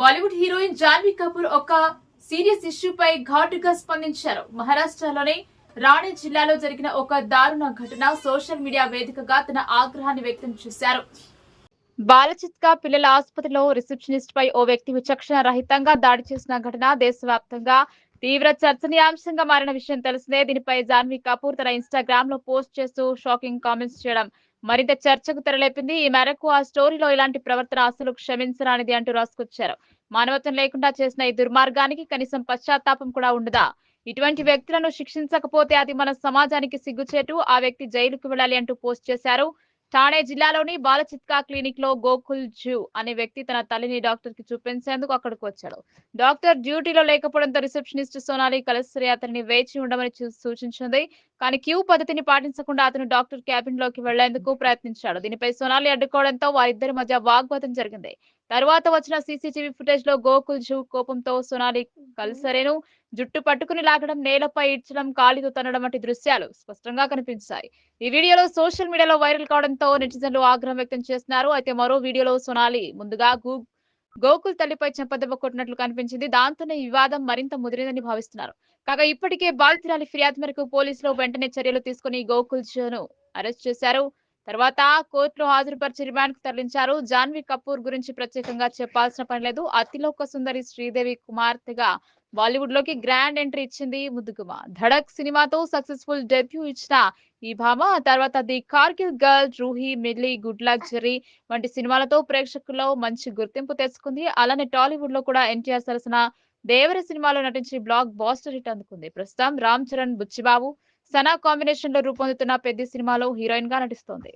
Bollywood heroine Janhvi Kapoor ఒక serious ఇష్యూపై ఘాటుగా స్పందించారు. మహారాష్ట్రలోని రాణి జిల్లాలో జరిగిన ఒక దారుణ ఘటన సోషల్ మీడియా వేదికగా తన ఆగ్రహాన్ని వ్యక్తం చేశారు. బాలచిత్కా పిల్లల ఆసుపత్రిలో రిసెప్షనిస్ట్ పై ఓ వ్యక్తి విచక్షణ రహితంగా దాడి చేసిన ఘటన దేశవ్యాప్తంగా తీవ్ర చర్చనీయాంశంగా మారిన విషయం తెలిసిందే. దీనిపై జాన్వీ కపూర్ తన ఇన్స్టాగ్రామ్లో పోస్ట్ చేస్తూ షాకింగ్ కామెంట్స్ చేయడం మరింత చర్చకు తెరలేపింది. ఈ మేరకు ఆ స్టోరీలో ఇలాంటి ప్రవర్తన అసలు క్షమించరానిది అంటూ రాసుకొచ్చారు. మానవత్వం లేకుండా చేసిన ఈ దుర్మార్గానికి కనీసం పశ్చాత్తాపం కూడా ఉండదా? ఇటువంటి వ్యక్తులను శిక్షించకపోతే అది మన సమాజానికి సిగ్గుచేటు ఆ వ్యక్తి జైలుకు వెళ్ళాలి అంటూ పోస్ట్ చేశారు. థానే జిల్లాలోని బాలచిత్కా క్లినిక్లో గోకుల్ జూ అనే వ్యక్తి తన తల్లిని డాక్టర్కి చూపించేందుకు అక్కడికి వచ్చాడు. డాక్టర్ డ్యూటీలో లేకపోవడంతో రిసెప్షనిస్ట్ సోనాలి కలసరి అతనిని వేచి ఉండమని సూచించింది. కానీ క్యూ పద్ధతిని పాటించకుండా అతను డాక్టర్ క్యాబిన్లోకి వెళ్ళేందుకు ప్రయత్నించాడు. దీనిపై సోనాలి అడ్డుకోవడంతో వారిద్దరి మధ్య వాగ్వాదం జరిగింది. తరువాత వచ్చిన సీసీటీవీ ఫుటేజ్లో గోకుల్ జూ కోపంతో సోనాలి కల్సరేను జుట్టు పట్టుకుని లాగడం నేలపై ఇడ్చడం కాలితో తనడం వంటి దృశ్యాలు స్పష్టంగా కనిపించాయి. ఈ వీడియోలో సోషల్ మీడియాలో వైరల్ కావడంతో నెటిజన్లు ఆగ్రహం వ్యక్తం చేస్తున్నారు. అయితే మరో వీడియోలో సోనాలి ముందుగా గూ గోకుల్ తల్లిపై చెంపదెబ్బ కొట్టినట్లు కనిపించింది. దాంతోనే వివాదం మరింత ముదిరిందని భావిస్తున్నారు. కాగా ఇప్పటికే బాధితురాలి ఫిర్యాదు మేరకు పోలీసులు వెంటనే చర్యలు తీసుకుని గోకుల్ను అరెస్ట్ చేశారు. తర్వాత కోర్టులో హాజరుపరిచి రిమాండ్కు తరలించారు. జాన్వీ కపూర్ గురించి ప్రత్యేకంగా చెప్పాల్సిన పని లేదు. అతిలోక సుందరి శ్రీదేవి కుమార్తెగా బాలీవుడ్లోకి గ్రాండ్ ఎంట్రీ ఇచ్చింది ముద్దుగుమ. ధడక్ సినిమాతో సక్సెస్ఫుల్ డెబ్యూ ఇచ్చిన ఈ భామ తర్వాత the Kargil girl Roohi Mili good luck Jerry వంటి సినిమాలతో ప్రేక్షకుల్లో మంచి గుర్తింపు తెచ్చుకుంది. అలానే టాలీవుడ్లో కూడా ఎన్టీఆర్ సరసన దేవర సినిమాలో నటించి బ్లాక్ బాస్టర్ హిట్ అందుకుంది. ప్రస్తుతం రామ్ చరణ్ బుచ్చిబాబు సనా కాంబినేషన్లో రూపొందుతున్న పెద్ద సినిమాలో హీరోయిన్గా నటిస్తోంది.